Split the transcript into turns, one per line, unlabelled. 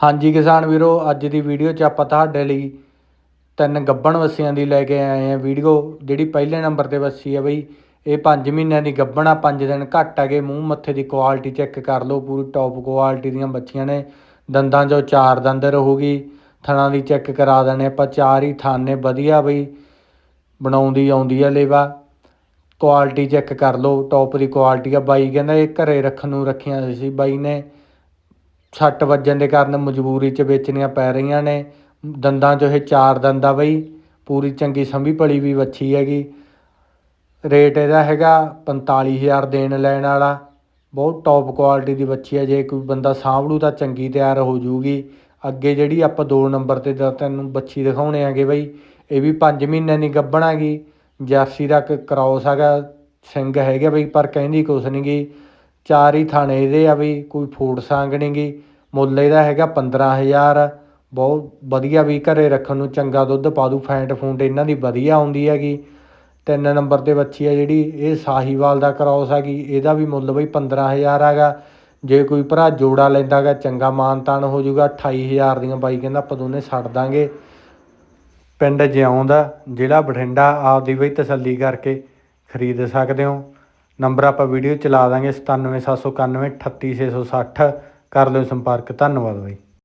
ਹਾਂਜੀ ਕਿਸਾਨ ਵੀਰੋ, ਅੱਜ ਦੀ ਵੀਡੀਓ 'ਚ ਆਪਾਂ ਤੁਹਾਡੇ ਲਈ ਤਿੰਨ ਗੱਬਣ ਵੱਛੀਆਂ ਦੀ ਲੈ ਕੇ ਆਏ ਆ ਵੀਡੀਓ ਜਿਹੜੀ ਪਹਿਲੇ ਨੰਬਰ ਤੇ ਵੱਛੀ ਆ ਬਈ, ਇਹ 5 ਮਹੀਨਿਆਂ ਦੀ ਗੱਬਣ ਆ 5 ਦਿਨ ਘੱਟ ਹੈਗੇ ਮੂੰਹ ਮੱਥੇ ਦੀ ਕੁਆਲਿਟੀ ਚੈੱਕ ਕਰ ਲਓ, ਪੂਰੀ ਟੌਪ ਕੁਆਲਿਟੀ ਦੀਆਂ ਬੱਚੀਆਂ ਨੇ। ਦੰਦਾਂ 'ਚੋਂ ਚਾਰ ਦੰਦ ਰਹੂਗੀ, ਥਣਾਂ ਦੀ ਚੈੱਕ ਕਰਾ ਦੇਣੇ ਆਪਾਂ, ਚਾਰ ਹੀ ਥਣ ਨੇ ਵਧੀਆ ਬਈ, ਬਣਾਉਂਦੀ ਆਉਂਦੀ ਆ ਲੇਵਾ। ਕੁਆਲਿਟੀ ਚੈੱਕ ਕਰ ਲਓ ਟੌਪ ਦੀ ਕੁਆਲਿਟੀ ਆ। ਬਾਈ ਕਹਿੰਦਾ ਇਹ ਘਰੇ ਰੱਖਣ ਨੂੰ ਰੱਖੀਆਂ ਸੀ, ਬਾਈ ਨੇ ਛੱਟ ਵੱਜਣ ਦੇ ਕਾਰਨ ਮਜਬੂਰੀ 'ਚ ਵੇਚਣੀਆਂ ਪੈ ਰਹੀਆਂ ਨੇ। ਦੰਦਾਂ 'ਚੋਂ ਇਹ ਚਾਰ ਦੰਦਾ ਬਈ। ਪੂਰੀ ਚੰਗੀ ਸੰਭੀ ਭਲੀ ਵੀ ਵੱਛੀ ਹੈਗੀ। ਰੇਟ ਇਹਦਾ ਹੈਗਾ 45000 ਦੇਣ ਲੈਣ ਵਾਲਾ। ਬਹੁਤ ਟੌਪ ਕੁਆਲਿਟੀ ਦੀ ਵੱਛੀ ਹੈ ਜੇ ਕੋਈ ਬੰਦਾ ਸਾਂਭੜੂ ਤਾਂ ਚੰਗੀ ਤਿਆਰ ਹੋ ਜੂਗੀ। ਅੱਗੇ ਜਿਹੜੀ ਆਪਾਂ 2 ਨੰਬਰ ਤੇ ਤੈਨੂੰ ਵੱਛੀ ਦਿਖਾਉਣੇ ਆਗੇ ਬਈ। ਇਹ ਵੀ 5 ਮਹੀਨਿਆਂ ਦੀ ਗੱਭਣ ਹੈਗੀ। ਜਰਸੀ ਦਾ ਕ- ਕ੍ਰਾਸ ਹੈਗਾ। ਸਿੰਘ ਹੈਗਾ ਬਈ, ਪਰ ਕਹਿੰਦੀ ਕੁਛ ਨਹੀਂ ਗੀ। ਚਾਰ ਹੀ ਥਾਣੇ ਇਹਦੇ ਆ ਵੀ ਕੋਈ ਫੂਡ ਸੰਗ ਨੀ ਗੀ। ਮੁੱਲ ਇਹਦਾ ਹੈਗਾ 15000 ਬਹੁਤ ਵਧੀਆ ਵੀ ਘਰੇ ਰੱਖਣ ਨੂੰ ਚੰਗਾ ਦੁੱਧ ਪਾ ਦੂ ਫੈਂਟ ਫੂੰਟ ਇਹਨਾਂ ਦੀ ਵਧੀਆ ਆਉਂਦੀ ਹੈਗੀ। ਤਿੰਨ ਨੰਬਰ ਤੇ ਬੱਚੀ ਆ ਜਿਹੜੀ, ਇਹ ਸਾਹੀਵਾਲ ਦਾ ਕ੍ਰਾਸ ਹੈਗੀ। ਇਹਦਾ ਵੀ ਮੁੱਲ ਬਈ 15000 ਹੈਗਾ। ਜੇ ਕੋਈ ਭਰਾ ਜੋੜਾ ਲੈਂਦਾਗਾ ਚੰਗਾ ਮਾਨਤਾਨ ਹੋ ਜਾਊਗਾ 28000 ਦੀਆਂ ਬਾਈ ਕਹਿੰਦਾ ਆਪਾਂ ਦੋਨੇ ਛੱਡ ਦਾਂਗੇ। ਪਿੰਡ ਜਿਉਂ ਦਾ ਜ਼ਿਲ੍ਹਾ ਬਠਿੰਡਾ, ਆਪਦੀ ਬਈ ਤਸੱਲੀ ਕਰਕੇ ਖਰੀਦ ਸਕਦੇ ਹੋ। ਨੰਬਰ ਆਪਾਂ ਵੀਡੀਓ ਚ ਲਾ ਦਾਂਗੇ 97791 38660 ਕਰ ਲਿਓ ਸੰਪਰਕ। ਧੰਨਵਾਦ ਬਾਈ।